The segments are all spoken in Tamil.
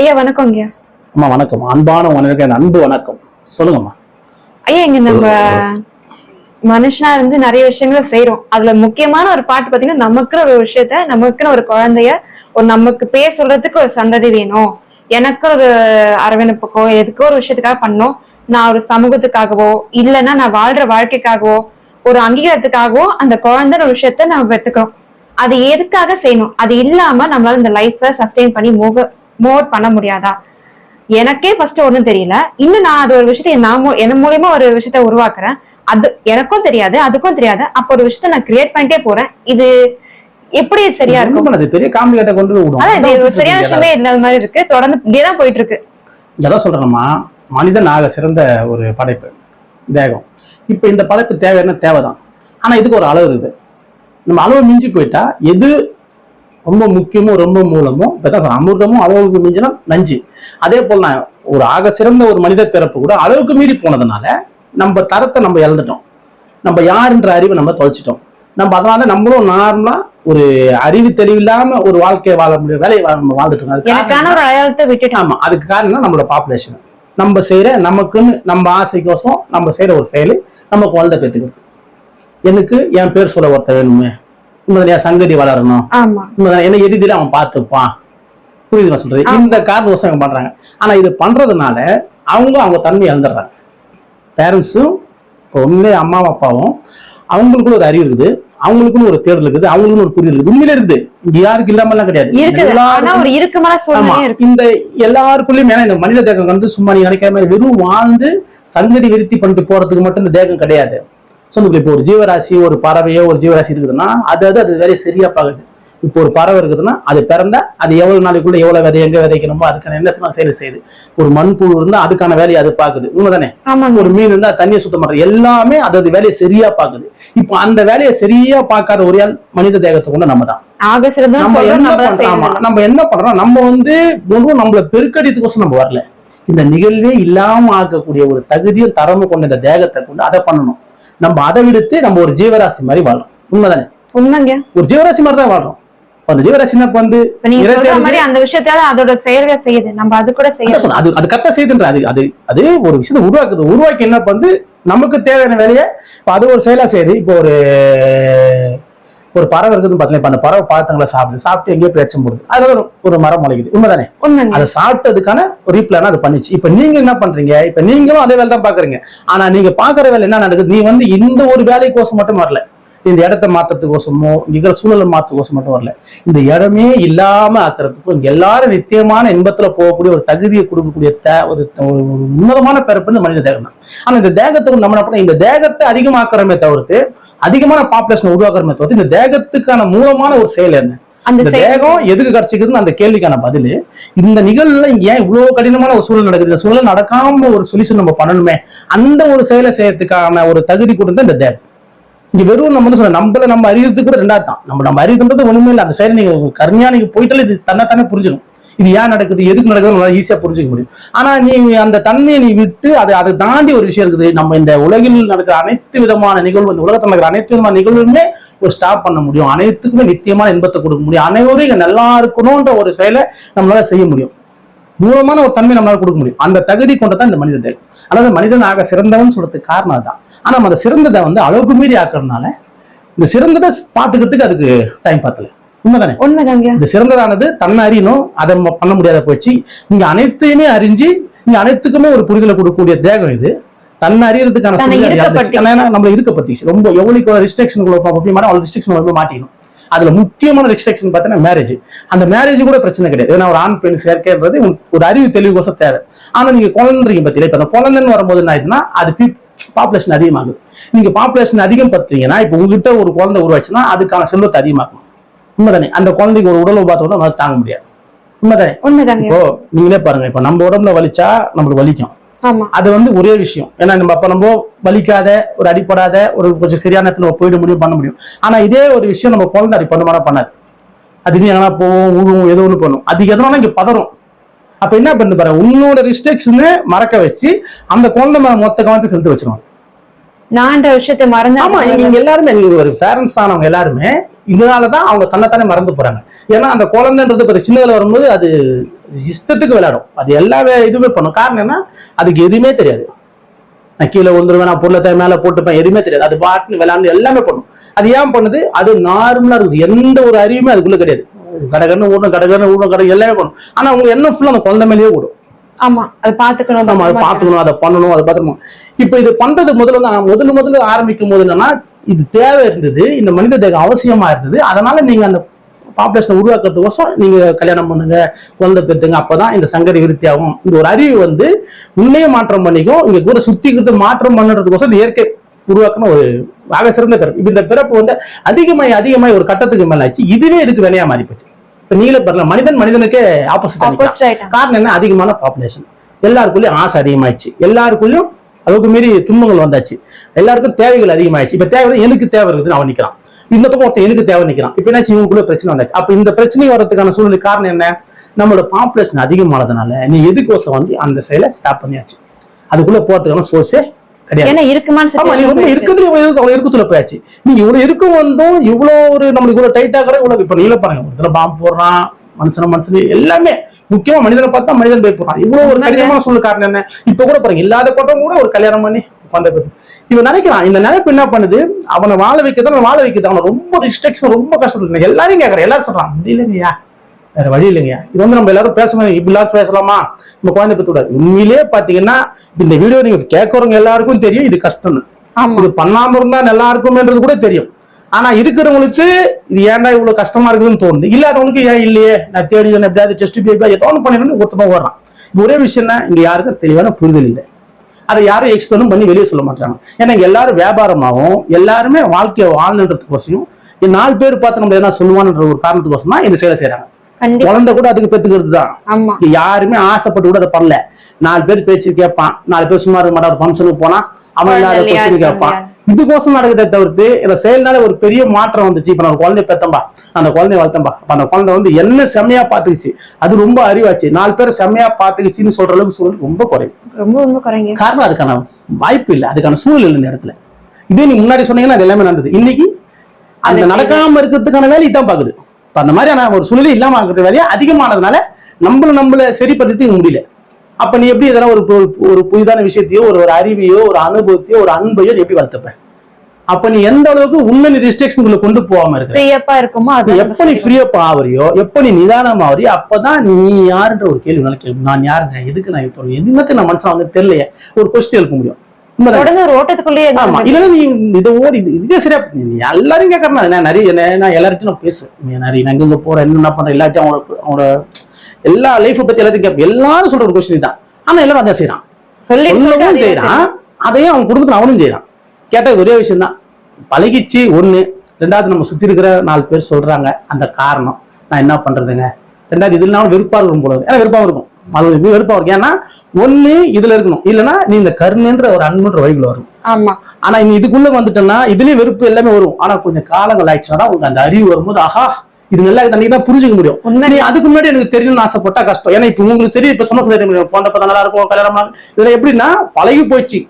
ஐயா வணக்கம் ஐயா. அம்மா வணக்கம். அன்பான உனக்கு என் அன்பு வணக்கம். சொல்லுங்கம்மா. ஐயா இங்க நம்ம மனுஷனா இருந்து நிறைய விஷயங்களை செய்றோம். அதுல முக்கியமான ஒரு பாட்டு பாத்தீங்கன்னா நமக்குன்னு ஒரு விஷயத்த நமக்குன்னு ஒரு குழந்தைய ஒரு நமக்கு பேர் சொல்றதுக்கு ஒரு சந்ததி வேணும். எனக்கு ஒரு அரவணைப்புக்கோ எதுக்கோ ஒரு விஷயத்துக்காக பண்ணோம். நான் ஒரு சமூகத்துக்காகவோ இல்லைன்னா நான் வாழ்ற வாழ்க்கைக்காகவோ ஒரு அங்கீகாரத்துக்காகவோ அந்த குழந்தைன்ற ஒரு விஷயத்த நம்ம பெற்றுக்கிறோம். அது எதுக்காக செய்யணும்? அது இல்லாம நம்மளால இந்த லைஃபை சஸ்டெயின் பண்ணி மூவ் மூவ் பண்ண முடியாதா? எனக்கே ஃபர்ஸ்ட் ஒண்ணும் தெரியல. இன்னும் நான் அது ஒரு விஷயத்தை நான் என் மூலியமா ஒரு விஷயத்த உருவாக்குறேன். அது எனக்கும் தெரியாது அதுக்கும் தெரியாது. அப்ப ஒரு விஷயத்த நான் கிரியேட் பண்ணிட்டே போறேன். இது எப்படி சரியா இருக்கும்? பண்ணாது, பெரிய காம்ப்ளிகேட்டை கொண்டு விடும் அதான் இது சரியான விஷயமே இல்லாத மாதிரி இருக்கு. தொடர்ந்து இப்படியேதான் போயிட்டு இருக்கு எதை சொல்றேன்னா மனிதன் ஆக சிறந்த ஒரு படைப்பு. தேகம் இப்ப இந்த படைப்பு தேவையான தேவைதான். ஆனா இதுக்கு ஒரு அளவு இருக்குது. நம்ம அளவு மிஞ்சி போயிட்டா எது ரொம்ப முக்கியமோ ரொம்ப மூலமோ இப்பதான் சொல்றேன், அமிர்தமும் அளவுக்கு மிஞ்சினா நஞ்சு. அதே போல நான் ஒரு ஆக சிறந்த ஒரு மனித பிறப்பு கூட அளவுக்கு மீறி போனதுனால நம்ம தரத்தை நம்ம இழந்துட்டோம். நம்ம யாருன்ற அறிவை நம்ம தொலைச்சிட்டோம். நம்ம அதனால நம்மளும் நார்மலா ஒரு அறிவு தெளிவில்லாம ஒரு வாழ்க்கையை வாழ முடியும் வேலையை நம்ம வாழ்ந்துட்டு இருக்கோம். விட்டுட்டோம். ஆமா அதுக்கு காரணம் நம்மளோட பாப்புலேஷன் நம்ம செய்யற நமக்குன்னு நம்ம ஆசைக்கோசம் நம்ம செய்யற ஒரு செயல் நம்ம குழந்தை பெற்றுக்கிறது எனக்கு என் பேர் சொல்ல ஒருத்தர் வேணுமே. என் சங்கதி வளரணும். என்ன எதிரில அவன் பார்த்துப்பான். புரியுது நான் சொல்றது. இந்த காரணம் இவங்க பண்றாங்க. ஆனா இது பண்றதுனால அவங்க அவங்க தன்மை இழந்துடுறாங்க. பேரண்ட்ஸும் உண்மையிலே அம்மாவும் அப்பாவும் அவங்களுக்குள்ள ஒரு அறிவு இருக்குது. அவங்களுக்குன்னு ஒரு தேடல் இருக்குது. அவங்களுக்குன்னு ஒரு புரிதல் இருக்குது. உண்மையிலே இருக்குது. இங்க யாருக்கு இல்லாமலாம் கிடையாது. இந்த எல்லாருக்குள்ளயும் ஏன்னா இந்த மனித தேகம் வந்து சும்மா நீ நினைக்கிற மாதிரி வெறும் வாழ்ந்து சங்கதி விருத்தி பண்ணிட்டு போறதுக்கு மட்டும் இந்த தேகம் கிடையாது. சொந்த இப்போ ஒரு ஜீவராசி ஒரு பறவையோ ஒரு ஜீவராசி இருக்குதுன்னா அது அது அது வேலையை சரியா பாக்குது இப்போ ஒரு பறவை இருக்குதுன்னா அது பிறந்தா அது எவ்வளவு நாளைக்குள்ள எவ்வளவு விதை எங்க விதைக்கணுமோ அதுக்கான என்ன செயல் செய்யுது. ஒரு மண்புழு இருந்தா அதுக்கான வேலையை அது பாக்குது உண்மைதானே? ஒரு மீன் இருந்தா தண்ணியை சுத்தம் பண்றது. எல்லாமே அது அது வேலையை சரியா பாக்குது இப்போ அந்த வேலையை சரியா பார்க்காத ஒரு ஆள் மனித தேகத்தை கொண்டு நம்ம தான் நம்ம என்ன பண்றோம்? நம்ம வந்து ஒன்றும் நம்மள பெருக்கடித்துக்கோசம் நம்ம வரல. இந்த நிகழ்வே இல்லாம ஆக்கக்கூடிய ஒரு தகுதியும் தரமும் கொண்ட இந்த தேகத்தை கொண்டு அதை பண்ணணும். நம்ம அதை விடுத்து நம்ம ஒரு ஜீவராசி மாதிரி வாழணும் உண்மைதானே? உண்மைங்க. ஒரு ஜீவராசி மாதிரி தான் வாழ்றோம். அந்த ஜீவராசினா வந்து நீங்க சொல்ற மாதிரி அந்த விஷயத்தால அதோட செயல்கள் செய்யுது. நம்ம அது கூட சொன்னேன். அது அது கரெக்டா செய்துன்ற அது அது அது ஒரு விஷயத்தை உருவாக்குது. உருவாக்கி என்ன பண்ணுது? நமக்கு தேவையான வேலையை இப்ப அது ஒரு செயலா செய்யுது. இப்போ ஒரு ஒரு பறவை இருக்குதுன்னு பார்த்தீங்கன்னா அந்த பறவை பழத்தங்களை சாப்பிடுது. சாப்பிட்டு எங்கேயோ பேச்சம் போடுது. அதுல ஒரு- மரம் முளைக்குது. உண்மைதானே? அதை சாப்பிட்டதுக்கான ஒரு ரீப்ளான அது பண்ணிச்சு. இப்ப நீங்க என்ன பண்றீங்க? இப்ப நீங்களும் அதே வேலை தான் பாக்குறீங்க. ஆனா நீங்க பாக்குற வேலை என்ன நடக்குது? நீ வந்து இந்த ஒரு வேலைக்கோசம் மட்டும் வரல. இந்த இடத்த மாத்துறதுக்கோசமோ நிகழ சூழலை மாத்துறதுக்கோசம் மட்டும் வரல. இந்த இடமே இல்லாம ஆக்குறதுக்கும் எல்லாரும் நித்தியமான இன்பத்துல போகக்கூடிய ஒரு தகுதியை கொடுக்கக்கூடிய ஒரு உன்னதமான பிறப்பு இந்த மனித தேகம் தான் ஆனா இந்த தேகத்துக்கு நம்ம என்ன பண்ணோம் இந்த தேகத்தை அதிகமாக்குறமே தவிர்த்து அதிகமான பாப்புலேஷன் உருவாக்குறமே தவிர்த்து இந்த தேகத்துக்கான மூலமான ஒரு செயல் என்ன? அந்த தேகம் எதுக்கு கிடைச்சிக்குதுன்னு அந்த கேள்விக்கான பதில் இந்த நிகழ்வுல இங்க ஏன் இவ்வளவு கடினமான ஒரு சூழல் நடக்குது? இந்த சூழல் நடக்காம ஒரு சொல்யூஷன் நம்ம பண்ணணுமே? அந்த ஒரு செயலை செய்யறதுக்கான ஒரு தகுதி கொடுத்தா இந்த தேகம். இங்க வெறும் நம்ம வந்து சொல்ல நம்மள நம்ம அறியறதுக்கு கூட ரெண்டாவது தான். நம்ம நம்ம அறியதுன்றது ஒண்ணுமே இல்லை. அந்த செயலை நீங்க கருமையா நீங்க போயிட்டாலே இது தன்னைத்தானே புரிஞ்சிடும். இது ஏன் நடக்குது? எதுக்கு நடக்குதுன்னு ஈஸியாக புரிஞ்சுக்க முடியும். ஆனா நீ அந்த தன்மையை நீ விட்டு அதை அதை தாண்டி ஒரு விஷயம் இருக்குது. நம்ம இந்த உலகில் நடக்கிற அனைத்து விதமான நிகழ்வு இந்த உலகத்தில் நடக்கிற அனைத்து விதமான நிகழ்வுமே ஒரு ஸ்டாப் பண்ண முடியும். அனைத்துக்குமே நித்தியமான இன்பத்தை கொடுக்க முடியும். அனைவரும் இங்கே நல்லா இருக்கணும்ன்ற ஒரு செயலை நம்மளால செய்ய முடியும். மூலமான ஒரு தன்மை நம்மளால கொடுக்க முடியும். அந்த தகுதி கொண்டதான் இந்த மனித தேவை. அதாவது மனிதன் ஆக சிறந்தவன் சொல்றதுக்கு காரணம் அதுதான். ஆனா நம்ம அந்த சிறந்ததை வந்து அளவுக்கு மீறி ஆக்குறதுனால இந்த சிறந்ததை பார்த்துக்கிறதுக்கு அதுக்கு டைம் பார்த்தல உண்மைதானே? உண்மைதாங்க இந்த சிறந்ததானது? தன்னை அறியணும். அதை பண்ண முடியாத போச்சு. நீங்க அனைத்தையுமே அறிஞ்சு நீங்க அனைத்துக்குமே ஒரு புரிதலை கொடுக்கக்கூடிய தேகம் இது. தன்னை அறியறதுக்கான நம்மள இருக்கப்பட்டுச்சு ரொம்ப எவ்வளவு ரெஸ்ட்ரிக்ஷன் முக்கியமான அவ்வளவு ரெஸ்ட்ரிக்ஷன் மாட்டிக்கணும். அதுல முக்கியமான ரெஸ்ட்ரிக்ஷன் பார்த்தீங்கன்னா மேரேஜ் அந்த மேரேஜ் கூட பிரச்சனை கிடையாது. ஏன்னா ஒரு ஆண் பெண் சேர்க்கைன்றது ஒரு அறிவு தெளிவுக்கோசம் தேவை. ஆனா நீங்க குழந்தைங்க பத்தியில இப்ப அந்த குழந்தைன்னு வரும்போது என்ன ஆயிடுதுன்னா அது பாப்புலேஷன் அதிகமாகுது. நீங்க பாப்புலேஷன் அதிகம் பார்த்தீங்கன்னா இப்போ உங்ககிட்ட ஒரு குழந்தை உருவாச்சுன்னா அதுக்கான செல்வத்தை அதிகமாக்கும் உண்மைதானே? அந்த குழந்தைக்கு ஒரு உடல் உபாத்தோட நம்மளால தாங்க முடியாது. உண்மைதானே? உண்மைதாங்க. இப்போ நீங்களே பாருங்க இப்போ நம்ம உடம்புல வலிச்சா நம்மளுக்கு வலிக்கும். அது வந்து ஒரே விஷயம். ஏன்னா நம்ம அப்ப நம்ம வலிக்காத ஒரு அடிப்படாத ஒரு கொஞ்சம் சரியான இடத்துல போயிட முடியும் பண்ண முடியும். ஆனா இதே ஒரு விஷயம் நம்ம குழந்தை அடி பண்ணுமானா பண்ணாது. அது நீ எங்கன்னா போவோம் உழுவும் ஏதோ ஒன்று பண்ணும். அதுக்கு எதனால இங்க பதறும். அப்ப என்ன பண்ணு பாரு உன்னோட ரிஸ்ட்ரிக்ஷன் மறக்க வச்சு அந்த குழந்தை மொத்த கவனத்தை செலுத்த வச்சிருவாங்க. நான்ற விஷயத்தை மறந்து ஆமா நீங்க எல்லாருமே நீங்க ஒரு பேரண்ட்ஸ் ஆனவங்க எல்லாருமே இதனாலதான் அவங்க தன்னைத்தானே மறந்து போறாங்க. ஏன்னா அந்த குழந்தைன்றது இப்ப சின்னதுல வரும்போது அது இஷ்டத்துக்கு விளையாடும். அது எல்லா இதுவுமே பண்ணும். காரணம் என்ன? அதுக்கு எதுவுமே தெரியாது. நான் கீழே விழுந்துருவேன் நான் பொருளை மேல போட்டுப்பேன் எதுவுமே தெரியாது. அது பாட்டுன்னு விளையாண்டு எல்லாமே பண்ணும். அது ஏன் பண்ணுது? அது நார்மலா இருக்குது. எந்த ஒரு அறிவுமே அதுக்குள்ள கிடையாது. கடகன்னு ஓடும் கடகன்னு ஓடும் கடை எல்லாமே பண்ணும். ஆனா அவங்க என்ன ஃபுல்லா அந்த குழந்தை மேலேயே ஓடும். ஆமா அது பாத்துக்கணும் நம்ம அதை பத்திரமா பார்த்துக்கணும் அதை பண்ணணும் அதை பார்த்துக்கணும் இப்போ இது பண்றது முதல்ல நான் முதல்ல முதல்ல ஆரம்பிக்கும் போது என்னன்னா இது தேவை இருந்தது இந்த மனித தேகம் அவசியமா இருந்தது. அதனால நீங்க அந்த பாப்புலேஷனை உருவாக்குறதுக்கோசம் நீங்க கல்யாணம் பண்ணுங்க குழந்தை பெற்றுங்க அப்பதான் இந்த சங்கடி விருத்தி ஆகும். இந்த ஒரு அறிவு வந்து உன்னையே மாற்றம் பண்ணிக்கும் இங்க கூட சுத்திக்கிறது மாற்றம் பண்ணுறதுக்கோசம் இந்த இயற்கை உருவாக்குன ஒரு ஆக சிறந்த பிறப்பு இப்ப இந்த பிறப்பு வந்து அதிகமாய் அதிகமாய் ஒரு கட்டத்துக்கு மேல ஆச்சு இதுவே இதுக்கு வினையா மாறி போச்சு இப்ப நீங்களே பாருங்க மனிதன் மனிதனுக்கே ஆப்போசிட் காரணம் என்ன? அதிகமான பாப்புலேஷன் எல்லாருக்குள்ளயும் ஆசை அதிகமாயிடுச்சு. எல்லாருக்குள்ளயும் அளவுக்கு மீறி துன்பங்கள் வந்தாச்சு. எல்லாருக்கும் தேவைகள் அதிகமாயிடுச்சு. இப்ப தேவை எனக்கு தேவை இருக்குதுன்னு அவன் நிக்கிறான். இந்த பக்கம் ஒருத்தன் எனக்கு தேவை நிக்கிறான். இப்ப என்னாச்சு? இவங்களுக்குள்ள பிரச்சனை வந்தாச்சு. அப்ப இந்த பிரச்சனை வர்றதுக்கான சூழ்நிலை காரணம் என்ன? நம்மளோட பாப்புலேஷன் அதிகமானதுனால நீ எதுக்கோசம் வந்து அந்த செயலை ஸ்டாப் பண்ணியாச்சு. அதுக்குள்ள போறதுக்கான சோர்ஸே ஏன்னா இருக்குமான்னு அவ்வளவு இருக்குத்துல போயாச்சு. நீங்க இவ்வளவு இருக்கும் வந்தும்? இவ்வளவு ஒரு நம்மளுக்கு இவ்வளவு டைட் ஆகிற இவ்வளவு இப்ப பாருங்க. ஒருத்தர பாம்பு போடுறான் மனுஷன மனுஷன் எல்லாமே. முக்கியமா மனிதனை பார்த்தா மனிதன் போய் இவ்வளவு ஒரு. கடினமான சூழ்நிலை காரணம் என்ன? இப்ப கூட பாருங்க இல்லாத போட்டவங்க கூட ஒரு கல்யாணம் பண்ணி உட்காந்த போய் இவன் நினைக்கிறான் இந்த நினைப்பு என்ன பண்ணுது? அவனை வாழ வைக்கிறது அவனை வாழ வைக்கிறது. அவனை ரொம்ப ரிஸ்ட்ரிக்ஷன் ரொம்ப கஷ்டத்துல எல்லாரையும் கேட்கறேன் எல்லாரும் சொல்றான் முடியலங்கய்யா. வேற வழி இல்லைங்க. இது வந்து நம்ம எல்லாரும் பேசணும். இப்படிலாம் பேசலாமா? நம்ம குழந்தை பத்தி விடாது உண்மையிலேயே பாத்தீங்கன்னா இந்த வீடியோ நீங்க கேட்கறவங்க எல்லாருக்கும் தெரியும் இது கஷ்டம்னு. இது பண்ணாம இருந்தா நல்லா இருக்குமேன்றது கூட தெரியும். ஆனா இருக்கிறவங்களுக்கு இது ஏன்டா இவ்வளவு கஷ்டமா இருக்குதுன்னு தோணுது? இல்லாதவங்களுக்கு ஏன் இல்லையே? நான் தேடி எப்படியாவது டெஸ்ட் பேப்பா ஏதோ ஒன்று பண்ணிடணும் ஒருத்தமா ஓடுறான். ஒரே விஷயம் தான் இங்க யாருக்கும் தெளிவான புரிதல் இல்லை. அதை யாரும் எக்ஸ்பிளைனும் பண்ணி வெளியே சொல்ல மாட்டாங்க ஏன்னா எல்லாரும் வியாபாரமாகவும் எல்லாருமே வாழ்க்கையை வாழ்ந்துன்றதுக்கோசையும் நாலு பேர் பார்த்து நம்ம என்ன சொல்லுவான்ற ஒரு காரணத்துக்கோசம் தான் இந்த செயலை செய்யறாங்க கண்டிப்பா குழந்தை கூட அதுக்கு பெற்றுக்கிறது தான் யாருமே ஆசைப்பட்டு கூட அதை பண்ணல. நாலு பேர் பேச்சு கேட்பான். நாலு பேர் சும்மா இருக்க ஒரு ஃபங்க்ஷனுக்கு போனா அவன் இருக்க கேட்பான். இதுக்கோசம் நடக்குதே தவிர்த்து இந்த செயல்னால ஒரு பெரிய மாற்றம் வந்துச்சு. இப்ப நான் குழந்தை பெத்தம்பா அந்த குழந்தைய வளர்த்தம்பா அந்த குழந்தை வந்து என்ன செம்மையா பாத்துக்குச்சு அது ரொம்ப அறிவாச்சு. நாலு பேர் செம்மையா பாத்துக்குச்சுன்னு சொல்ற அளவுக்கு சூழல் ரொம்ப குறையும் ரொம்ப ரொம்ப குறைங்க. காரணம் அதுக்கான வாய்ப்பு இல்லை. அதுக்கான சூழல் இல்லை இந்த இடத்துல. இதே நீங்க முன்னாடி சொன்னீங்கன்னா அது எல்லாமே நடந்தது. இன்னைக்கு அந்த நடக்காம இருக்கிறதுக்கான வேலை இதான் பாக்குது இப்ப அந்த மாதிரியான ஒரு சூழ்நிலை இல்லாம இருக்கிறது வேலையா? அதிகமானதுனால நம்மள நம்மள சரிப்படுத்தி முடியல. அப்ப நீ எப்படி இதெல்லாம் ஒரு ஒரு- புதிதான விஷயத்தையோ ஒரு ஒரு அறிவையோ ஒரு அனுபவத்தையோ ஒரு அன்பையோ எப்படி வளர்த்துப்ப? அப்ப நீ எந்த அளவுக்கு உண்மை நீ ரெஸ்ட்ரிக்ஷனுக்குள்ள கொண்டு போகாம இருக்க? ஃப்ரீயப்பா இருக்குமோ அது எப்ப நீ சொல்லிடுவோம். ஃப்ரீயப் ஆவறியோ எப்ப நீ நிதானம் ஆவறியோ அப்பதான் நீ யாருன்ற ஒரு கேள்வி நான் யாருங்க எதுக்கு நான் எதுவுமே நான் மனசுல வந்து தெரியலையே? ஒரு கொஸ்டின் எழுப்ப முடியும்? தொடர்ந்து ஒரு ஓட்டத்துக்குள்ளேயே ஆமா இல்லைன்னா நீ இதை ஓடி இது சரியா நீ எல்லாரும் கேட்கறா நான் நிறைய நான் எல்லார்ட்டும் நான் பேசுவேன். நிறைய நான் எங்க போறேன் என்ன பண்றேன் எல்லாத்தையும் அவங்களோட அவங்களோட எல்லா லைஃப்பை பத்தி எல்லாத்தையும் கேட்பேன் எல்லாரும் சொல்ற ஒரு கொஸ்டின் தான் ஆனா எல்லாரும் அதான் செய்யறான் சொல்லவும் செய்யறான் அதையும் அவன் குடும்பத்துல அவனும் செய்யறான் கேட்ட ஒரே விஷயம் தான் பழகிச்சு ஒண்ணு. ரெண்டாவது நம்ம சுத்தி இருக்கிற நாலு பேர் சொல்றாங்க. அந்த காரணம். நான் என்ன பண்றதுங்க? ரெண்டாவது இதுல நான் வெறுப்பா இருக்கும் போல. ஏன்னா வெறுப்பா இருக்கும். அது ஒரு வெறுப்பா இருக்கும் ஏன்னா ஒண்ணு இதுல இருக்கணும். இல்லைன்னா நீ இந்த கருணைன்ற ஒரு அன்புன்ற வழிக்குள்ள வரும். ஆமா. ஆனா நீ இதுக்குள்ள வந்துட்டேன்னா இதுலயே வெறுப்பு எல்லாமே வரும். ஆனா கொஞ்சம் காலங்கள் ஆயிடுச்சுன்னா உங்களுக்கு அந்த அறிவு வரும்போது ஆஹா இது நல்லா தண்ணி தான் புரிஞ்சுக்க முடியும். நீ அதுக்கு முன்னாடி எனக்கு தெரியணும்னு ஆசைப்பட்டா கஷ்டம். ஏன்னா இப்ப உங்களுக்கு தெரியும் இப்ப சமஸ்த போன்ற பார்த்தா நல்லா இருக்கும் கல்யாணமா இதுல எப்படின்னா பழகி போயிடுச்சு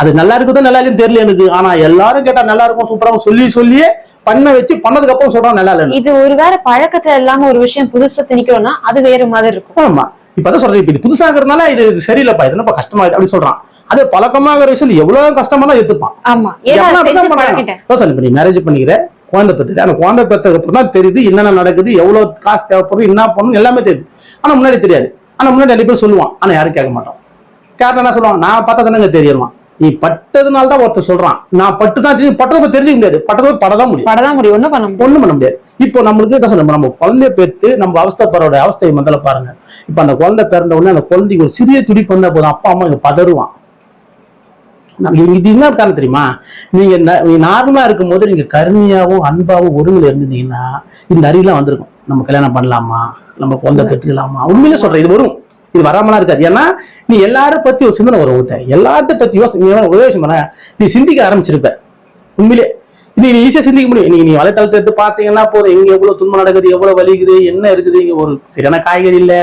அது நல்லா இருக்குதோ நல்லா இல்லைன்னு தெரியல எனக்கு. ஆனா எல்லாரும் கேட்டா நல்லா இருக்கும் சூப்பரா சொல்லி சொல்லியே பண்ண வச்சு பண்ணதுக்கு அப்புறம் சொல்றான் நல்லா இல்லைன்னு. இது ஒருவேளை பழக்கத்துல இல்லாம ஒரு விஷயம் புதுசா திணிக்கிறோம்னா அது வேற மாதிரி இருக்கும். ஆமா. இப்பதான் சொல்றேன் இப்ப இது புதுசாகிறதுனால இது இது சரியில்லைப்பா இது என்னப்பா கஷ்டமா அப்படின்னு சொல்றான். அது பழக்கமாகிற விஷயம் எவ்வளவு கஷ்டமா தான் எடுத்துப்பான் இப்ப நீ மேரேஜ் பண்ணிக்கிற குழந்தை பெற்றுக்க அந்த குழந்தை பெற்றதுக்கு அப்புறம் தான் தெரியுது என்னென்ன நடக்குது எவ்வளவு காசு தேவைப்படுது என்ன பண்ணணும் எல்லாமே தெரியுது. ஆனா முன்னாடி தெரியாது. ஆனா முன்னாடி நிறைய பேர் சொல்லுவான் ஆனா யாரும் கேட்க மாட்டோம் கேட்டா என்ன சொல்லுவான்? நான் பார்த்தா தானே தெரியுமா நீ பட்டதுனால தான் ஒருத்தர் சொல்றான். நான் பட்டு தான் தெரியும் பட்டதை தெரிஞ்சுக்க முடியாது. பட்டதை படதான் முடியும். படதான் முடியும். ஒண்ணும் பண்ண ஒண்ணும் பண்ண முடியாது. இப்போ நம்மளுக்கு என்ன சொல்ல நம்ம குழந்தைய பெற்று நம்ம அவஸ்தைப்படுறோட அவஸ்தையை முதல்ல பாருங்க. இப்ப அந்த குழந்தை பிறந்த உடனே அந்த குழந்தைக்கு ஒரு சிறிய துடிப்பு வந்தா போதும். அப்பா அம்மா இங்க பதறுவான். நம்ம இது- என்ன காரணம் தெரியுமா? நீங்க நார்மலா இருக்கும்போது நீங்க கருமையாவும் அன்பாவும் ஒருங்கில இருந்தீங்கன்னா இந்த அறிவுலாம் வந்திருக்கும். நம்ம கல்யாணம் பண்ணலாமா? நம்ம குழந்தை பெற்றுக்கலாமா உண்மையிலே சொல்றேன். இது வரும். இது வராமலாம் இருக்காது. ஏன்னா நீ எல்லாரும் பத்தி ஒரு சிந்தனை வரும் உன்கிட்ட. எல்லாத்த பத்தி யோசனை ஒரே விஷயம் பண்ண நீ சிந்திக்க ஆரம்பிச்சிருப்ப. உண்மையிலே. நீ நீ ஈஸியா சிந்திக்க முடியும். நீங்க நீ வலைத்தளத்தை எடுத்து பாத்தீங்கன்னா போதும். எங்க எவ்வளவு துன்பம் நடக்குது எவ்வளவு வலிக்குது என்ன இருக்குது? இங்க ஒரு சரியான காய்கறி இல்ல.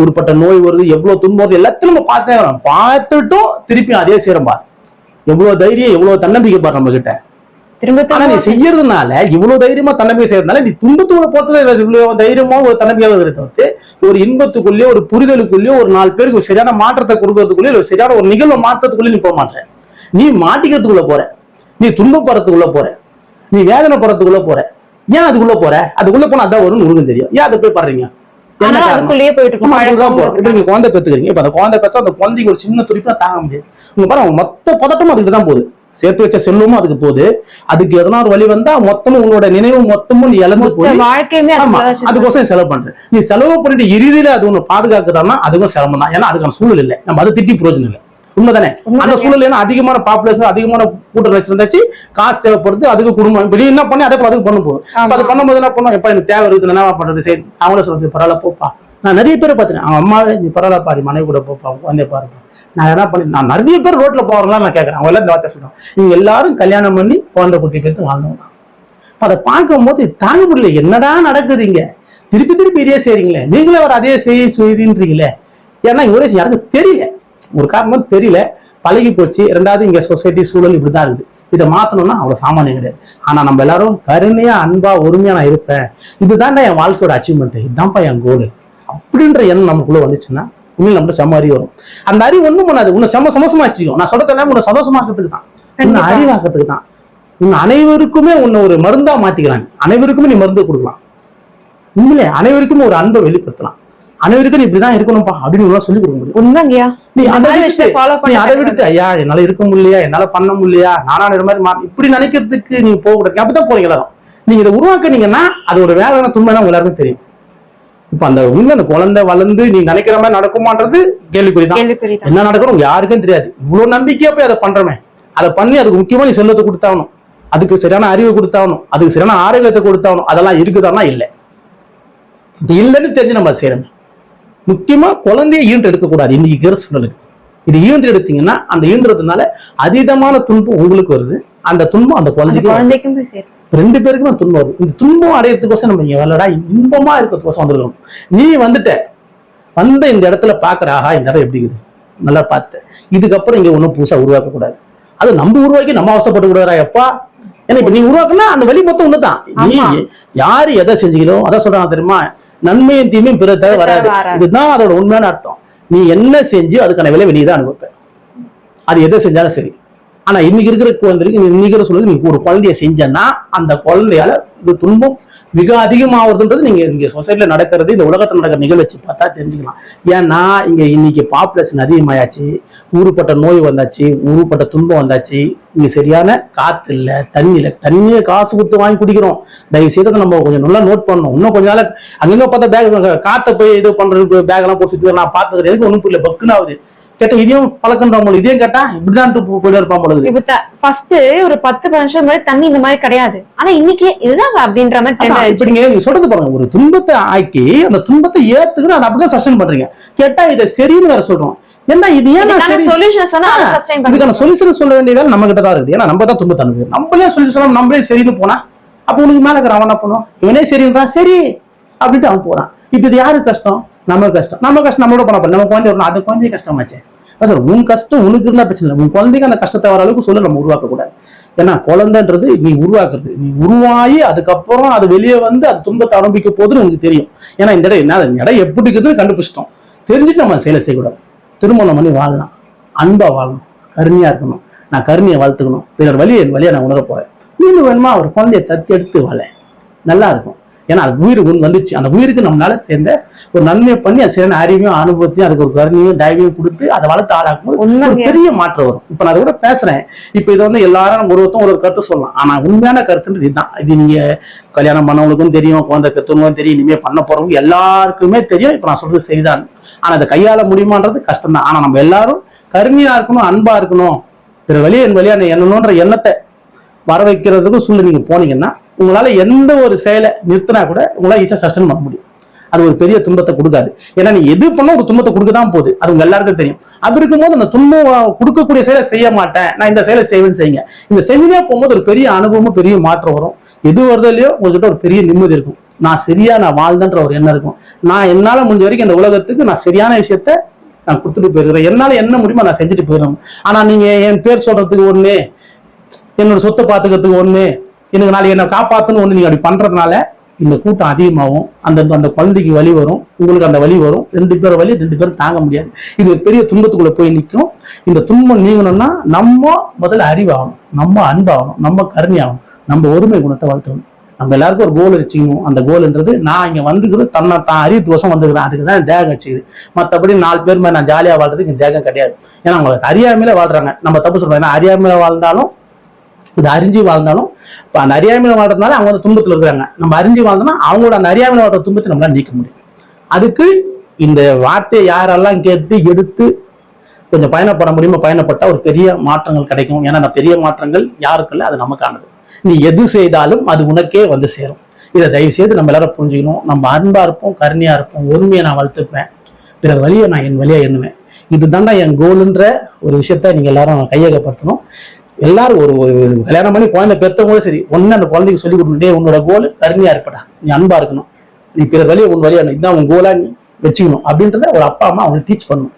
உருப்பட்ட நோய் வருது எவ்வளவு துன்பம் வருது எல்லாத்தையும் நம்ம பார்த்தே வரோம் பார்த்துட்டும் திருப்பி அதே சேரும் பார். எவ்வளவு தைரியம் எவ்வளவு தன்னம்பிக்கை பார் நம்ம கிட்ட திரும்ப நீ செய்யறதுனால இவ்வளவு தைரியமா தன்னம்பிக்கை செய்யறதுனால நீ துன்பத்துக்குள்ள போறதுல இல்ல, இவ்வளவு தைரியமா ஒரு தன்னம்பிக்கை வருது தவிர்த்து ஒரு இன்பத்துக்குள்ளேயோ ஒரு புரிதலுக்குள்ளேயோ ஒரு நாலு பேருக்கு ஒரு சரியான மாற்றத்தை கொடுக்கறதுக்குள்ளேயோ இல்ல சரியான ஒரு நிகழ்வு மாற்றத்துக்குள்ளே நீ போக மாட்ட நீ மாட்டிக்கிறதுக்குள்ள போற. நீ துன்பப்படுறதுக்குள்ள போற. நீ வேதனை போறதுக்குள்ள போற. ஏன் அதுக்குள்ள போற? அதுக்குள்ள போனா அதான் வரும்னு உங்களுக்கு தெரியும். ஏன் அதை போய் பாடுறீங்க குழந்தை பெத்துக்கிறீங்க. இப்ப அந்த குழந்தை பெத்தா அந்த குழந்தைக்கு ஒரு சின்ன துடிப்பா தாங்க முடியாது. உங்க பாருங்க மொத்த பதட்டமும் அதுக்கு தான் போகுது. சேர்த்து வச்ச செல்வமும் அதுக்கு போகுது. அதுக்கு எதனா ஒரு வழி வந்தா மொத்தமும் உங்களோட நினைவு மொத்தமும் நீ இழந்து போய் வாழ்க்கையுமே நீ செலவு பண்ற. நீ செலவு பண்ணிட்டு இறுதியில அது ஒண்ணு பாதுகாக்குதான்னா அதுக்கும் சிரமம் தான். ஏன்னா அதுக்கான சூழல் இல்லை. நம்ம அதை திட்டி பிரயோஜனம் இல்லை. உண்மைதானே? அந்த. சூழல் ஏன்னா அதிகமான பாப்புலேஷன் அதிகமான கூட்டம் வச்சு வந்தாச்சு காசு தேவைப்படுது அதுக்கு குடும்பம். நீ என்ன பண்ணி அதே போல அதுக்கு பண்ண அப்ப அது. பண்ணும்போது என்ன பண்ணும்? எப்ப எனக்கு தேவை இருக்குது என்ன பண்றது? சரி அவங்கள சொல்றது பரவாயில்ல போப்பா. நான் நிறைய பேரை பார்த்துட்டேன் அவங்க அம்மாவே நீ பரவாயில்ல பாரு மனைவி கூட போப்பா குழந்தைய பாருப்பா. நான் என்ன பண்ணி நான் நிறைய பேர் ரோட்ல போறவங்களா நான் கேட்கறேன் அவங்க எல்லாம் இந்த வார்த்தை சொல்றேன் நீங்க எல்லாரும் கல்யாணம் பண்ணி குழந்தை குட்டி எடுத்து வாழ்ந்தவங்க. அதை பார்க்கும்போது தாங்க முடியல. என்னடா நடக்குது இங்கே? திருப்பி திருப்பி இதே செய்றீங்களே. நீங்களே அவர் அதே செய்ய செய்றீன்றீங்களே. ஏன்னா இங்க யாருக்கும் தெரியல. ஒரு காரணம் தெரியல. பழகி போச்சு. ரெண்டாவது இங்க சொசைட்டி சூழல் இப்படிதான் இருக்குது. இதை மாத்தணும்னா அவ்வளவு சாமானியம் கிடையாது. ஆனா நம்ம எல்லாரும் கருணையா அன்பா ஒருமையா நான் இருப்பேன். இதுதான்டா என் வாழ்க்கையோட அச்சீவ்மெண்ட் இதுதான்ப்பா என் கோல் அப்படின்ற எண்ணம் நமக்குள்ள வந்துச்சுன்னா உண்மையில் நம்ம செம்ம அறிவு வரும். அந்த அறிவு ஒண்ணும் பண்ணாது. உன்னை செம்ம சந்தோஷமா வச்சுக்கும் நான் சொல்றதெல்லாம் உன்னை சந்தோஷமாக்கிறதுக்கு தான். உன்னை. அறிவாக்கிறதுக்கு தான். உன்னை அனைவருக்குமே உன்னை ஒரு மருந்தா மாத்திக்கலாம். அனைவருக்குமே நீ மருந்து கொடுக்கலாம். உண்மையிலே அனைவருக்குமே ஒரு அன்பை வெளிப்படுத்தலாம். அனைவருக்கும் நீ இப்படிதான் இருக்கணும்ப்பா அப்படின்னு சொல்லிக் கொடுக்க முடியும். உண்மைங்கய்யா நீ அதை மாதிரி பண்ணி அதை விடுத்து ஐயா என்னால இருக்க முடியலையா? என்னால பண்ண முடியலையா? நானா மாதிரி மா- இப்படி நினைக்கிறதுக்கு நீங்க போக கூடாது அப்படிதான் போறீங்க எல்லாரும். நீங்க இதை உருவாக்குனீங்கன்னா அது ஒரு வேலையான துன்பம் தான் எல்லாருக்கும் தெரியும். இப்ப அந்த உண்மை அந்த குழந்தை வளர்ந்து நீ நினைக்கிற மாதிரி நடக்குமான்றது கேள்விக்குறிதான். என்ன நடக்கணும் யாருக்கும் தெரியாது. இவ்வளவு நம்பிக்கையா போய் அதை பண்றமே அதை பண்ணி அதுக்கு முக்கியமா நீ செல்வத்தை கொடுத்தாகணும். அதுக்கு சரியான அறிவு கொடுத்தாகணும். அதுக்கு சரியான ஆரோக்கியத்தை கொடுத்தாகணும். அதெல்லாம் இருக்குதானா இல்லை. இல்லைன்னு தெரிஞ்சு நம்ம செய்யறோம். முக்கியமா குழந்தைய ஈன்று எடுக்கக்கூடாது இன்னைக்கு இருக்கிற சூழலுக்கு இது ஈன்று எடுத்தீங்கன்னா அந்த ஈன்றதுனால அதீதமான துன்பம் உங்களுக்கு வருது. அந்த துன்பம் அந்த. குழந்தைக்கும் ரெண்டு பேருக்குமே துன்பம் வருது. இந்த துன்பம் அடையறதுக்கோசம் நம்ம இங்க வரலடா இன்பமா இருக்கிறதுக்கோசம் வந்திருக்கோம் நீ வந்துட்ட. வந்த இந்த இடத்துல பாக்குற ஆஹா இந்த இடம் எப்படி இருக்குது? நல்லா பார்த்துட்ட. இதுக்கப்புறம் இங்க ஒன்றும் புதுசா உருவாக்க கூடாது அது நம்ம உருவாக்கி நம்ம அவசரப்பட்டு கூடாதா எப்பா? ஏன்னா இப்ப நீ உருவாக்குனா அந்த வழி மொத்தம் ஒண்ணுதான். நீ. யாரு எதை செஞ்சீங்களோ அதான் சொல்றாங்க தெரியுமா? நன்மையும் தீமையும் பிற தவிர வராது. இதுதான் அதோட உண்மையான அர்த்தம். நீ என்ன செஞ்சு அதுக்கான விலை வெளியே தான் அனுபவிப்ப. அது எதை செஞ்சாலும் சரி. ஆனா இன்னைக்கு இருக்கிற குழந்தைக்கு நீ இன்னைக்கு இருக்கிற நீ ஒரு குழந்தைய செஞ்சேன்னா அந்த குழந்தையால இது துன்பம் மிக அதிகமாகிறதுன்றது நீங்க இங்க சொசைட்டில நடக்கிறது இந்த உலகத்தில் நடக்கிற நிகழ்ச்சி பார்த்தா தெரிஞ்சுக்கலாம். ஏன்னா இங்க இன்னைக்கு பாப்புலேஷன் அதிகமாயாச்சு ஊருப்பட்ட நோய் வந்தாச்சு ஊருப்பட்ட துன்பம் வந்தாச்சு. இங்க சரியான காத்து இல்ல தண்ணி இல்ல. தண்ணியை காசு கொடுத்து வாங்கி குடிக்கிறோம். தயவு செய்து நம்ம கொஞ்சம் நல்லா நோட் பண்ணணும். இன்னும் கொஞ்ச நாள் அங்கங்க பார்த்தா பேக் காத்தை போய் இது பண்றது பேக் எல்லாம் போட்டு நான் பார்த்தது எதுக்கு ஒண்ணும் புரியல. பக்குன்னு ஆகுது. கேட்டா இதையும் பழக்கன்ற போல இதையும் கேட்டா இப்படிதான் போயிட்டு இருப்பான் இருக்குது. இப்ப ஃபர்ஸ்ட் ஒரு பத்து வருஷம் முன்னாடி தண்ணி இந்த மாதிரி கிடையாது. ஆனா இன்னைக்கு இதுதான் அப்படின்ற மாதிரி இப்ப நீங்க சொல்றது பாருங்க ஒரு துன்பத்தை ஆக்கி அந்த துன்பத்தை ஏத்துக்கிட்டு அதை அப்படிதான் சஸ்டைன் பண்றீங்க. கேட்டா இதை சரின்னு வேற சொல்றோம். ஏன்னா இது ஏன் இதுக்கான சரி? சொல்யூஷன் சொல்ல வேண்டிய வேலை நம்ம கிட்ட தான் இருக்குது. ஏன்னா நம்ம தான் துன்பத்தை அனுபவி நம்மளே சொல்யூஷன் நம்மளே சரின்னு போனா அப்ப உனக்கு மேல இருக்கிற அவன் என்ன பண்ணுவான்? இவனே சரின்றான் சரி அப்படின்ட்டு அவன் போறான். இப்ப இது யாருக்கு கஷ்டம்? நம்ம கஷ்டம். நம்ம கஷ்டம் நம்மளோட பண்ண போறோம். நம்ம குழந்தை வரணும் அது குழந்தை கஷ்டமாச்சே. அதான் சார் உன் கஷ்டம் உனக்கு இருந்தால் பிரச்சனை இல்லை. உன் குழந்தைக்கு அந்த கஷ்டத்தை வர அளவுக்கு சொல்ல நம்ம உருவாக்கக்கூடாது ஏன்னா குழந்தைன்றது நீ உருவாக்குறது. நீ உருவாகி அதுக்கப்புறம் அது வெளியே வந்து அது துன்பத்தை ஆரம்பிக்க போதுன்னு உனக்கு தெரியும். ஏன்னா இந்த இடம் என்ன இடம் எப்படி இருக்குதுன்னு கண்டுபிடிச்சிட்டோம். தெரிஞ்சுட்டு நம்ம செயலை செய்யக்கூடாது திருமணம் பண்ணி வாழலாம். அன்பா வாழணும். கருமையாக இருக்கணும். நான் கருமையை வாழ்த்துக்கணும் பிறர் வழியை என் நான் உணர போறேன். நீங்க வேணுமா ஒரு குழந்தைய தத்தி எடுத்து வாழ. நல்லா இருக்கும். ஏன்னா அது உயிர் ஒன்று வந்துச்சு. அந்த உயிருக்கு நம்மளால சேர்ந்த ஒரு நன்மையை பண்ணி அது சேர்ந்த அறிவையும் அனுபவத்தையும் அதுக்கு ஒரு கருணையும் தயவையும் கொடுத்து அதை வளர்த்து ஆளாக்கும் போது ஒரு பெரிய மாற்றம் வரும். இப்ப நான் அதை கூட பேசுறேன். இப்ப இது வந்து எல்லாரும் ஒரு ஒருத்தரும் ஒரு ஒரு கருத்து சொல்லலாம். ஆனா உண்மையான கருத்துன்றது இதுதான். இது நீங்க கல்யாணம் பண்ணவங்களுக்கும் தெரியும் குழந்தை கத்துவங்களுக்கும் தெரியும் இனிமே பண்ண போறவங்க எல்லாருக்குமே தெரியும். இப்ப நான் சொல்றது சரிதான். ஆனா அதை கையாள முடியுமான்றது கஷ்டம் தான் ஆனா நம்ம எல்லாரும் கருமையா இருக்கணும் அன்பா இருக்கணும். பிற வழியை என் வழியா எண்ணணுன்ற எண்ணத்தை வர வைக்கிறதுக்கும் சூழ்நிலை நீங்க போனீங்கன்னா உங்களால் எந்த ஒரு செயலை நிறுத்தினா கூட உங்களால் ஈஸியாக சஸ்டன் பண்ண முடியும். அது ஒரு பெரிய துன்பத்தை கொடுக்காது. ஏன்னா நீ எது பண்ண ஒரு துன்பத்தை கொடுக்க தான் போகுது. அது உங்க எல்லாருக்கும் தெரியும். அப்படி இருக்கும்போது அந்த துன்பம் கொடுக்கக்கூடிய செயலை செய்ய மாட்டேன். நான் இந்த செயலை செய்வேன்னு செய்யுங்க. இந்த செஞ்சுனே போகும்போது ஒரு பெரிய அனுபவமும் பெரிய மாற்றம் வரும். எது வருதோ இல்லையோ உங்ககிட்ட ஒரு பெரிய நிம்மதி இருக்கும். நான் சரியா நான் வாழ்ந்தன்ற ஒரு எண்ணம் இருக்கும். நான் என்னால் முடிஞ்ச வரைக்கும் இந்த உலகத்துக்கு நான் சரியான விஷயத்த நான் கொடுத்துட்டு போயிருக்கிறேன். என்னால் என்ன முடியுமோ நான் செஞ்சுட்டு போயிடணும். ஆனால் நீங்கள் என் பேர் சொல்றதுக்கு ஒன்று என்னோட சொத்தை பார்த்துக்கிறதுக்கு ஒன்று எனக்கு நாளை என்னை காப்பாற்றணும்னு ஒன்று நீங்கள் அப்படி பண்ணுறதுனால இந்த கூட்டம் அதிகமாகும். அந்த அந்த குழந்தைக்கு வலி வரும். உங்களுக்கு அந்த வலி வரும். ரெண்டு பேர் வழி ரெண்டு பேரும் தாங்க முடியாது. இது பெரிய துன்பத்துக்குள்ளே போய் நிற்கும். இந்த துன்பம் நீங்கணும்னா நம்ம முதல்ல அறிவாகணும். நம்ம அன்பாகணும். நம்ம கருணையாகணும். நம்ம ஒருமை குணத்தை வளர்த்தணும் நம்ம எல்லாருக்கும் ஒரு கோல் வச்சுக்கணும். அந்த கோல்ன்றது நான் இங்கே வந்துக்கிறது தன்னை தான் அறிவு தோஷம் வந்துக்கிறேன் அதுக்கு தான் தேகம் வச்சுக்குது. மற்றபடி நாலு பேர் மாதிரி நான் ஜாலியாக வாழ்றதுக்கு இங்க தேகம் கிடையாது. ஏன்னா அவங்களுக்கு அறியாமையில வாழ்றாங்க. நம்ம தப்பு சொல்கிறோம் ஏன்னா அறியாமையில வாழ்ந்தாலும் இது அறிஞ்சு வாழ்ந்தாலும் இப்போ அந்த அறியாமையில் வாழ்றதுனால அவங்க வந்து துன்பத்தில் இருக்கிறாங்க. நம்ம அறிஞ்சு வாழ்ந்தோம்னா அவங்களோட அந்த அறியாமையில் வாழ்ற துன்பத்தை நம்மளால நீக்க முடியும். அதுக்கு இந்த வார்த்தையை யாரெல்லாம் கேட்டு எடுத்து கொஞ்சம் பயணப்பட முடியுமோ பயணப்பட்டால் ஒரு பெரிய மாற்றங்கள் கிடைக்கும். ஏன்னா நான் பெரிய மாற்றங்கள் யாருக்குல்ல? அது நமக்கானது. நீ எது செய்தாலும் அது உனக்கே வந்து சேரும். இதை தயவு செய்து நம்ம எல்லாரும் புரிஞ்சுக்கணும். நம்ம அன்பாக இருப்போம் கருணையாக இருப்போம். ஒருமையை நான் வளர்த்துப்பேன். பிறர் வழியை நான் என் வழியாக எண்ணுவேன். இதுதான்டா என் கோலுன்ற ஒரு விஷயத்த நீங்கள் எல்லாரும் கையகப்படுத்தணும். எல்லாரும் ஒரு ஒரு கல்யாணம் பண்ணி குழந்தை பெற்றவங்களும் சரி ஒன்னு அந்த குழந்தைக்கு சொல்லி கொடுக்கணும். டேய் உன்னோட கோல் கருணையா இருப்படா. நீ அன்பா இருக்கணும். நீ பிறர் வழியை உன் வழியா இதுதான் உன் கோலா நீ வச்சுக்கணும். அப்படின்றத ஒரு அப்பா அம்மா அவங்களுக்கு டீச் பண்ணணும்.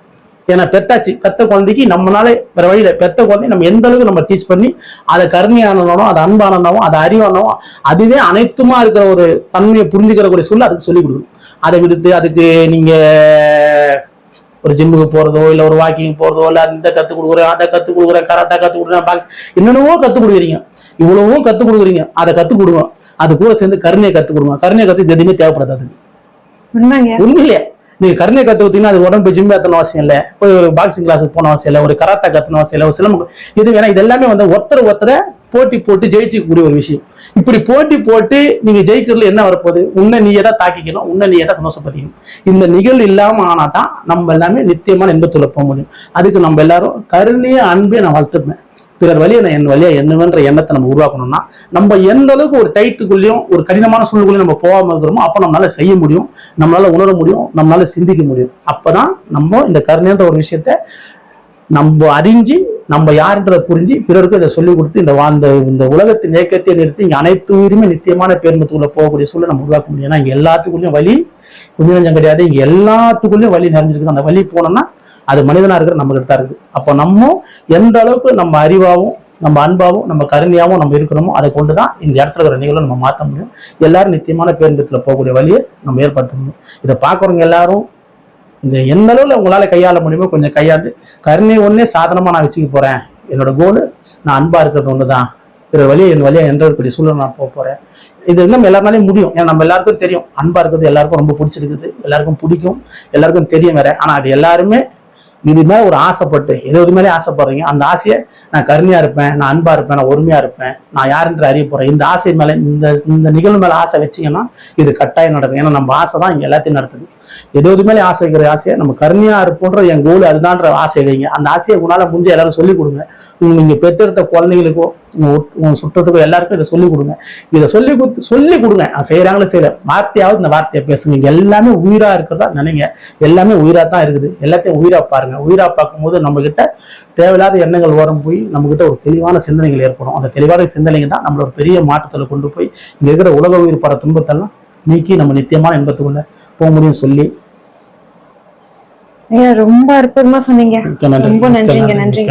ஏன்னா பெத்தாச்சு பெத்த குழந்தைக்கு நம்மளால வேற வழியில பெத்த குழந்தை நம்ம எந்த அளவுக்கு நம்ம டீச் பண்ணி அதை கருணையானவனும் அதை அன்பானவனும் அதை அறிவானவும் அதுவே அனைத்துமா இருக்கிற ஒரு தன்மையை புரிஞ்சுக்கிறக்கூடிய சொல்ல அதுக்கு சொல்லிக் கொடுக்கணும். அதை விடுத்து அதுக்கு நீங்க ஒரு ஜிம்முக்கு போறதோ இல்ல ஒரு வாக்கிங் போறதோ இல்ல இந்த கத்து கொடுக்குறேன் அதை கத்து கொடுக்குறேன் கராத்தா கத்து கொடுக்குறேன் பாக்ஸ் என்னென்னவோ கத்து கொடுக்குறீங்க. இவ்வளவோ கத்து கொடுக்குறீங்க. அதை கத்து கொடுங்க. அது கூட சேர்ந்து கருணையை கத்து கொடுங்க. கருணையை கத்து இது எதுவுமே தேவைப்படாது அதுக்கு. நீங்கள் நீங்க கருணை கத்து கொடுத்தீங்கன்னா அது உடம்பு ஜிம் ஏத்தணும் அவசியம் இல்லை. போய் ஒரு பாக்ஸிங் கிளாஸுக்கு போன அவசியம் இல்லை. ஒரு கராத்தா கத்தணும் அவசியம் இல்லை. ஒரு சிலம்பு இது வேணா இது எல்லாமே வந்து ஒருத்தர் ஒருத்தரை போட்டி போட்டு ஜெயிச்சிக்கக்கூடிய ஒரு விஷயம். இப்படி போட்டி போட்டு நீங்க ஜெயிக்கிறதுல என்ன வரப்போகுது? உன்னை நீயே தான் தாக்கிக்கணும்? உன்னை நீயே தான் சந்தோஷப்படுத்திக்கணும்? இந்த நிகழ்வு இல்லாம ஆனா தான் நம்ம எல்லாமே நித்தியமான இன்பத்துல போக முடியும். அதுக்கு நம்ம எல்லாரும் கருணையை அன்பே நான் வளர்த்துப்பேன் பிறர் வழியை நான் என் வழியா என்னவென்ற எண்ணத்தை நம்ம உருவாக்கணும்னா நம்ம எந்த அளவுக்கு ஒரு டைட்டுக்குள்ளேயும் ஒரு கடினமான சூழ்நிலையும் நம்ம போகாம இருக்கிறோமோ அப்போ நம்மளால செய்ய முடியும் நம்மளால உணர முடியும் நம்மளால சிந்திக்க முடியும். அப்பதான் நம்ம இந்த கருணைன்ற ஒரு விஷயத்த நம்ம அறிஞ்சு நம்ம யாருன்றதை புரிஞ்சு பிறருக்கு இதை சொல்லிக் கொடுத்து இந்த வாழ்ந்த இந்த உலகத்தின் இயக்கத்தை நிறுத்தி இங்கே அனைத்து உயிருமே நித்தியமான பேர்மத்துக்குள்ள போகக்கூடிய சூழ்நிலை நம்ம உருவாக்க முடியும். ஏன்னா இங்கே எல்லாத்துக்குள்ளேயும் வழி கொஞ்சம் கிடையாது. இங்கே எல்லாத்துக்குள்ளேயும் வழி நிறைஞ்சிருக்கு. அந்த வழி போனோம்னா அது மனிதனா இருக்கிற நம்ம கிட்ட தான் இருக்குது. அப்போ நம்ம எந்த அளவுக்கு நம்ம அறிவாகவும் நம்ம அன்பாவும் நம்ம கருணையாவும் நம்ம இருக்கிறோமோ அதை கொண்டு தான் இந்த இடத்துல இருக்கிற நிகழ்வை நம்ம மாற்ற முடியும். எல்லாரும் நித்தியமான பேருந்தத்தில் போகக்கூடிய வழியை நம்ம ஏற்படுத்த முடியும். இதை பார்க்குறவங்க எல்லாரும் இந்த எந்த அளவில் உங்களால் கையாள முடியுமோ கொஞ்சம் கையாண்டு கருணை ஒன்றே சாதனமாக நான் வச்சுக்க போகிறேன் என்னோட கோலு நான் அன்பாக இருக்கிறது ஒன்று தான் பிற வழியை என் வழியாக என்ற இருக்கக்கூடிய சூழல் நான் போக போகிறேன் இது இன்னும் எல்லாருனாலையும் முடியும். ஏன்னா நம்ம எல்லாருக்கும் தெரியும். அன்பாக இருக்கிறது எல்லாருக்கும் ரொம்ப பிடிச்சிருக்குது. எல்லாருக்கும் பிடிக்கும். எல்லாருக்கும் தெரியும் வேற. ஆனால் அது எல்லாருமே இது மேலே ஒரு ஆசைப்பட்டு எது எது மேலே ஆசைப்படுறீங்க அந்த ஆசையை நான் கருமையாக இருப்பேன் நான் அன்பா இருப்பேன் நான் ஒருமையாக இருப்பேன் நான் யாருன்ற அறிய போகிறேன் இந்த ஆசை மேலே இந்த இந்த நிகழ்வு மேலே ஆசை வச்சீங்கன்னா இது கட்டாயம் நடக்கும். ஏன்னா நம்ம ஆசை தான் எல்லாத்தையும் நடத்துது. எது இது மேலே ஆசை வைக்கிற ஆசையை நம்ம கருணையாக இருப்போன்ற என் கோல் அதுதான்ற ஆசை வைங்க. அந்த ஆசையை உங்களால் முடிஞ்ச எல்லாரும் சொல்லிக் கொடுங்க. உங்க நீங்க பெற்றெடுத்த குழந்தைகளுக்கோ உங்க சுற்றத்துக்கோ எல்லாருக்கும் இதை சொல்லிக் கொடுங்க. இதை சொல்லி கொடுத்து சொல்லி கொடுங்க. நான் செய்யறாங்களே செய்யல. வார்த்தையாவது இந்த வார்த்தையை பேசுங்க. இங்க எல்லாமே உயிரா இருக்கிறதா நினைங்க. எல்லாமே உயிரா தான் இருக்குது. எல்லாத்தையும் உயிரா பாருங்க. உயிரா பார்க்கும்போது நம்ம கிட்ட தேவையில்லாத எண்ணங்கள் ஓரம் போய் நம்ம கிட்ட ஒரு தெளிவான சிந்தனைகள் ஏற்படும். அந்த தெளிவான சிந்தனைங்க தான் நம்மளோட பெரிய மாற்றத்துல கொண்டு போய் இங்க இருக்கிற உலக உயிர் பட துன்பத்தெல்லாம் நீக்கி நம்ம நித்தியமான இன்பத்துக்குள்ள போக முடியும் சொல்லி ரொம்ப அற்புதமா சொன்னீங்க. ரொம்ப நன்றிங்க, நன்றி.